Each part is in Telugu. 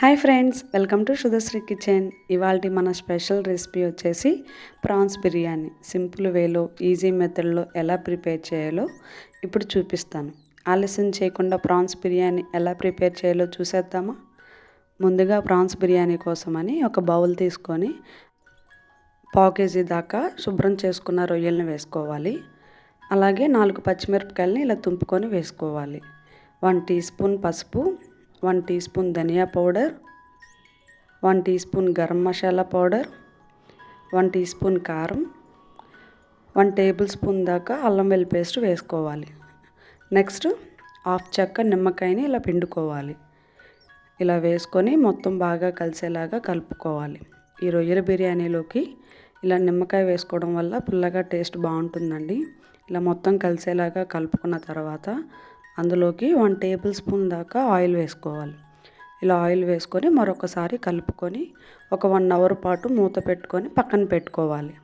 Hi friends welcome to Sudhashri kitchen. ఇవాళ మన స్పెషల్ రెసిపీ వచ్చేసి ప్రాన్స్ బిర్యానీ. సింపుల్ వేలో ఈజీ మెథడ్లో ఎలా ప్రిపేర్ చేయాలో ఇప్పుడు చూపిస్తాను. ఆలస్యం చేయకుండా ప్రాన్స్ బిర్యానీ ఎలా ప్రిపేర్ చేయాలో చూసేద్దామా? ముందుగా ప్రాన్స్ బిర్యానీ కోసమని ఒక బౌల్ తీసుకొని పావు కేజీ దాకా శుభ్రం చేసుకున్న రొయ్యలను వేసుకోవాలి. అలాగే నాలుగు పచ్చిమిరపకాయలని ఇలా తుంపుకొని వేసుకోవాలి. వన్ టీ స్పూన్ పసుపు వన్ టీ స్పూన్ ధనియా powder one teaspoon garam masala powder one teaspoon కారం వన్ టేబుల్ స్పూన్ దాకా అల్లం వెల్లి పేస్ట్ వేసుకోవాలి. నెక్స్ట్ హాఫ్ చెక్క నిమ్మకాయని ఇలా పిండుకోవాలి. ఇలా వేసుకొని మొత్తం బాగా కలిసేలాగా కలుపుకోవాలి. ఈ రొయ్యల బిర్యానీలోకి ఇలా నిమ్మకాయ వేసుకోవడం వల్ల పుల్లగా టేస్ట్ బాగుంటుందండి. ఇలా మొత్తం కలిసేలాగా కలుపుకున్న తర్వాత అందులోకి వన్ టేబుల్ స్పూన్ దాకా ఆయిల్ వేసుకోవాలి. ఇలా ఆయిల్ వేసుకొని మరొకసారి కలుపుకొని ఒక వన్ అవర్ పాటు మూత పెట్టుకొని పక్కన పెట్టుకోవాలి.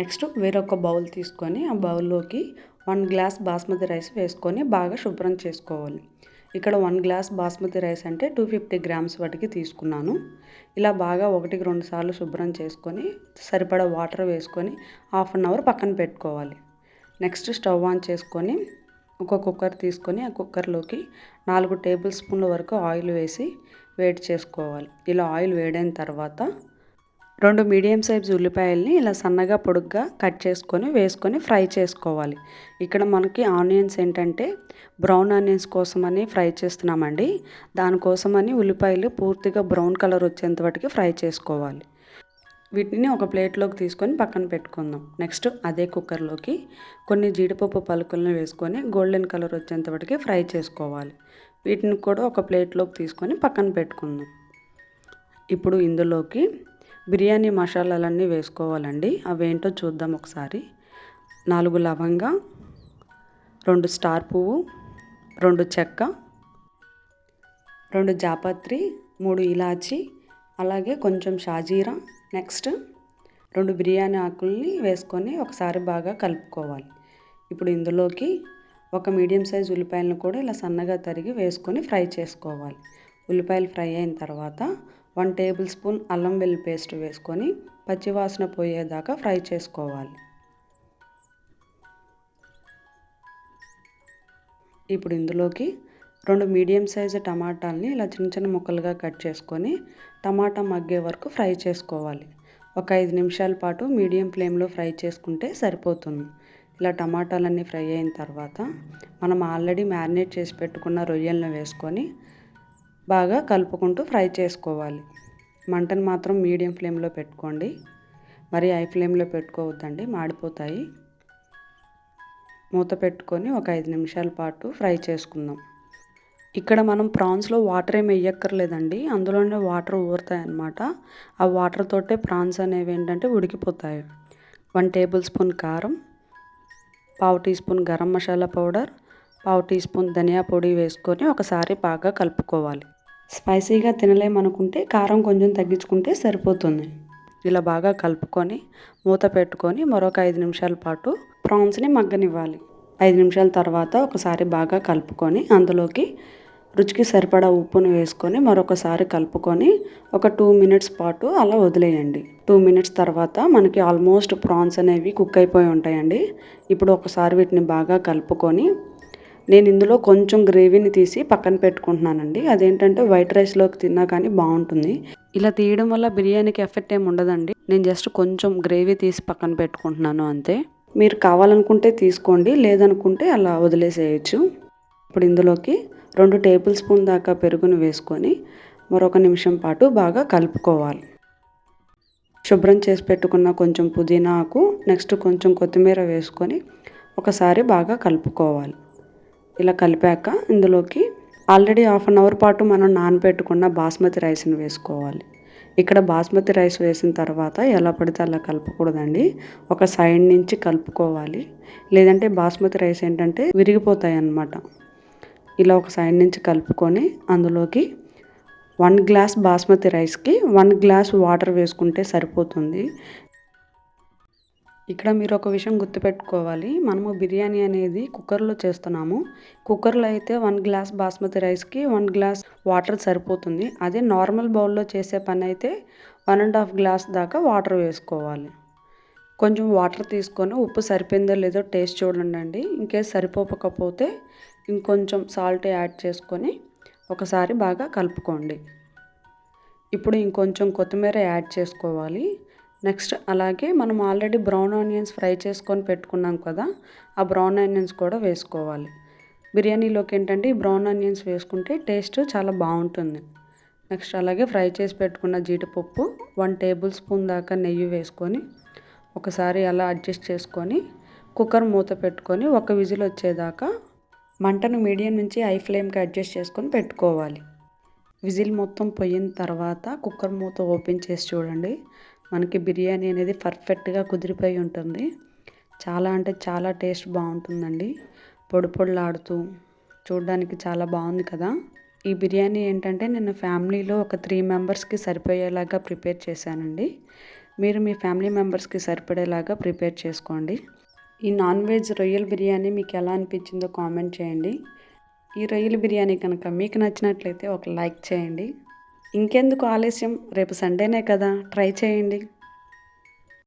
నెక్స్ట్ వేరొక బౌల్ తీసుకొని ఆ బౌల్లోకి వన్ గ్లాస్ బాస్మతి రైస్ వేసుకొని బాగా శుభ్రం చేసుకోవాలి. ఇక్కడ వన్ గ్లాస్ బాస్మతి రైస్ అంటే టూ ఫిఫ్టీ గ్రామ్స్ వాటికి తీసుకున్నాను. ఇలా బాగా ఒకటికి రెండు సార్లు శుభ్రం చేసుకొని సరిపడా వాటర్ వేసుకొని హాఫ్ అన్ అవర్ పక్కన పెట్టుకోవాలి. నెక్స్ట్ స్టవ్ ఆన్ చేసుకొని ఒక కుక్కర్ తీసుకొని ఆ కుక్కర్లోకి నాలుగు టేబుల్ స్పూన్ల వరకు ఆయిల్ వేసి వేడి చేసుకోవాలి. ఇలా ఆయిల్ వేడైన తర్వాత రెండు మీడియం సైజ్ ఉల్లిపాయల్ని ఇలా సన్నగా పొడుగ్గా కట్ చేసుకొని వేసుకొని ఫ్రై చేసుకోవాలి. ఇక్కడ మనకి ఆనియన్స్ ఏంటంటే బ్రౌన్ ఆనియన్స్ కోసమని ఫ్రై చేస్తున్నామండి. దానికోసమని ఉల్లిపాయలు పూర్తిగా బ్రౌన్ కలర్ వచ్చేంత వాటికి ఫ్రై చేసుకోవాలి. వీటిని ఒక ప్లేట్లోకి తీసుకొని పక్కన పెట్టుకుందాం. నెక్స్ట్ అదే కుక్కర్లోకి కొన్ని జీడిపప్పు పలుకులను వేసుకొని గోల్డెన్ కలర్ వచ్చేంత వరకు ఫ్రై చేసుకోవాలి. వీటిని కూడా ఒక ప్లేట్లోకి తీసుకొని పక్కన పెట్టుకుందాం. ఇప్పుడు ఇందులోకి బిర్యానీ మసాలాలన్నీ వేసుకోవాలండి. అవేంటో చూద్దాం ఒకసారి. నాలుగు లవంగా రెండు స్టార్ పువ్వు రెండు చెక్క రెండు జాపత్రి మూడు ఇలాచి అలాగే కొంచెం షాజీరా నెక్స్ట్ రెండు బిర్యానీ ఆకుల్ని వేసుకొని ఒకసారి బాగా కలుపుకోవాలి. ఇప్పుడు ఇందులోకి ఒక మీడియం సైజ్ ఉల్లిపాయలను కూడా ఇలా సన్నగా తరిగి వేసుకొని ఫ్రై చేసుకోవాలి. ఉల్లిపాయలు ఫ్రై అయిన తర్వాత వన్ టేబుల్ స్పూన్ అల్లం వెల్లి పేస్ట్ వేసుకొని పచ్చివాసన పోయేదాకా ఫ్రై చేసుకోవాలి. ఇప్పుడు ఇందులోకి రెండు మీడియం సైజు టమాటాలని ఇలా చిన్న చిన్న ముక్కలుగా కట్ చేసుకొని టమాటా మగ్గే వరకు ఫ్రై చేసుకోవాలి. ఒక ఐదు నిమిషాల పాటు మీడియం ఫ్లేమ్లో ఫ్రై చేసుకుంటే సరిపోతుంది. ఇలా టమాటాలన్నీ ఫ్రై అయిన తర్వాత మనం ఆల్రెడీ మ్యారినేట్ చేసి పెట్టుకున్న రొయ్యలను వేసుకొని బాగా కలుపుకుంటూ ఫ్రై చేసుకోవాలి. మంటను మాత్రం మీడియం ఫ్లేమ్లో పెట్టుకోండి. మరి హై ఫ్లేమ్లో పెట్టుకోవద్దండి మాడిపోతాయి. మూత పెట్టుకొని ఒక ఐదు నిమిషాల పాటు ఫ్రై చేసుకుందాం. ఇక్కడ మనం ప్రాన్స్లో వాటర్ ఏమి వేయక్కర్లేదండి అందులోనే వాటర్ ఊరుతాయి అన్నమాట ఆ వాటర్ తోటే ప్రాన్స్ అనేవి ఏంటంటే ఉడికిపోతాయి. వన్ టేబుల్ స్పూన్ కారం పావు teaspoon garam masala powder పావు టీ స్పూన్ ధనియా పొడి వేసుకొని ఒకసారి బాగా కలుపుకోవాలి. స్పైసీగా తినలేమనుకుంటే కారం కొంచెం తగ్గించుకుంటే సరిపోతుంది. ఇలా బాగా కలుపుకొని మూత పెట్టుకొని మరొక ఐదు నిమిషాల పాటు ప్రాన్స్ని మగ్గనివ్వాలి. ఐదు నిమిషాల తర్వాత ఒకసారి బాగా కలుపుకొని అందులోకి రుచికి సరిపడా ఉప్పును వేసుకొని మరొకసారి కలుపుకొని ఒక టూ మినిట్స్ పాటు అలా వదిలేయండి. టూ మినిట్స్ తర్వాత మనకి ఆల్మోస్ట్ ప్రాన్స్ అనేవి కుక్ అయిపోయి ఉంటాయండి. ఇప్పుడు ఒకసారి వీటిని బాగా కలుపుకొని నేను ఇందులో కొంచెం గ్రేవీని తీసి పక్కన పెట్టుకుంటున్నానండి. అదేంటంటే వైట్ రైస్లోకి తిన్నా కానీ బాగుంటుంది. ఇలా తీయడం వల్ల బిర్యానీకి ఎఫెక్ట్ ఏమి ఉండదండి. నేను జస్ట్ కొంచెం గ్రేవీ తీసి పక్కన పెట్టుకుంటున్నాను అంతే. మీరు కావాలనుకుంటే తీసుకోండి లేదనుకుంటే అలా వదిలేసేయచ్చు. ఇప్పుడు ఇందులోకి రెండు టేబుల్ స్పూన్ దాకా పెరుగును వేసుకొని మరొక నిమిషం పాటు బాగా కలుపుకోవాలి. శుభ్రం చేసి పెట్టుకున్న కొంచెం పుదీనా ఆకు నెక్స్ట్ కొంచెం కొత్తిమీర వేసుకొని ఒకసారి బాగా కలుపుకోవాలి. ఇలా కలిపాక ఇందులోకి ఆల్రెడీ హాఫ్ అన్ అవర్ పాటు మనం నానబెట్టుకున్న బాస్మతి రైస్ని వేసుకోవాలి. ఇక్కడ బాస్మతి రైస్ వేసిన తర్వాత ఎలా పడితే అలా కలపకూడదండి. ఒక సైడ్ నుంచి కలుపుకోవాలి. లేదంటే బాస్మతి రైస్ ఏంటంటే విరిగిపోతాయి అన్నమాట ఇలా ఒక సైడ్ నుంచి కలుపుకొని అందులోకి వన్ గ్లాస్ బాస్మతి రైస్కి వన్ గ్లాస్ వాటర్ వేసుకుంటే సరిపోతుంది. ఇక్కడ మీరు ఒక విషయం గుర్తుపెట్టుకోవాలి. మనము బిర్యానీ అనేది కుక్కర్లో చేస్తున్నాము. కుక్కర్లో అయితే వన్ గ్లాస్ బాస్మతి రైస్కి వన్ గ్లాస్ వాటర్ సరిపోతుంది. అదే నార్మల్ బౌల్లో చేసే పని అయితే వన్ అండ్ హాఫ్ గ్లాస్ దాకా వాటర్ వేసుకోవాలి. కొంచెం వాటర్ తీసుకొని ఉప్పు సరిపోయిందో లేదో టేస్ట్ చూడండి ఇంకేస్ సరిపోకపోతే ఇంకొంచెం సాల్ట్ యాడ్ చేసుకొని ఒకసారి బాగా కలుపుకోండి. ఇప్పుడు ఇంకొంచెం కొత్తిమీర యాడ్ చేసుకోవాలి. నెక్స్ట్ అలాగే మనం ఆల్రెడీ బ్రౌన్ ఆనియన్స్ ఫ్రై చేసుకొని పెట్టుకున్నాం కదా ఆ బ్రౌన్ ఆనియన్స్ కూడా వేసుకోవాలి. బిర్యానీలోకి ఏంటంటే ఈ బ్రౌన్ ఆనియన్స్ వేసుకుంటే టేస్ట్ చాలా బాగుంటుంది. నెక్స్ట్ అలాగే ఫ్రై చేసి పెట్టుకున్న జీడిపప్పు వన్ టేబుల్ స్పూన్ దాకా నెయ్యి వేసుకొని ఒకసారి అలా అడ్జస్ట్ చేసుకొని కుక్కర్ మూత పెట్టుకొని ఒక విజిల్ వచ్చేదాకా మంటను మీడియం నుంచి హై ఫ్లేమ్కి అడ్జస్ట్ చేసుకొని పెట్టుకోవాలి. విజిల్ మొత్తం పోయిన తర్వాత కుక్కర్ మూత ఓపెన్ చేసి చూడండి. మనకి బిర్యానీ అనేది పర్ఫెక్ట్గా కుదిరిపోయి ఉంటుంది. చాలా అంటే చాలా టేస్ట్ బాగుంటుందండి. పొడి పొడిలాడుతూ చూడడానికి చాలా బాగుంది కదా. ఈ బిర్యానీ ఏంటంటే నేను ఫ్యామిలీలో ఒక త్రీ మెంబర్స్కి సరిపోయేలాగా ప్రిపేర్ చేశానండి. మీరు మీ ఫ్యామిలీ మెంబర్స్కి సరిపడేలాగా ప్రిపేర్ చేసుకోండి. ఈ నాన్ వెజ్ రొయ్యల బిర్యానీ మీకు ఎలా అనిపించిందో కామెంట్ చేయండి. ఈ రొయ్యల బిర్యానీ కనుక మీకు నచ్చినట్లయితే ఒక లైక్ చేయండి. ఇంకెందుకు ఆలస్యం? రేపు సండేనే కదా. ట్రై చేయండి.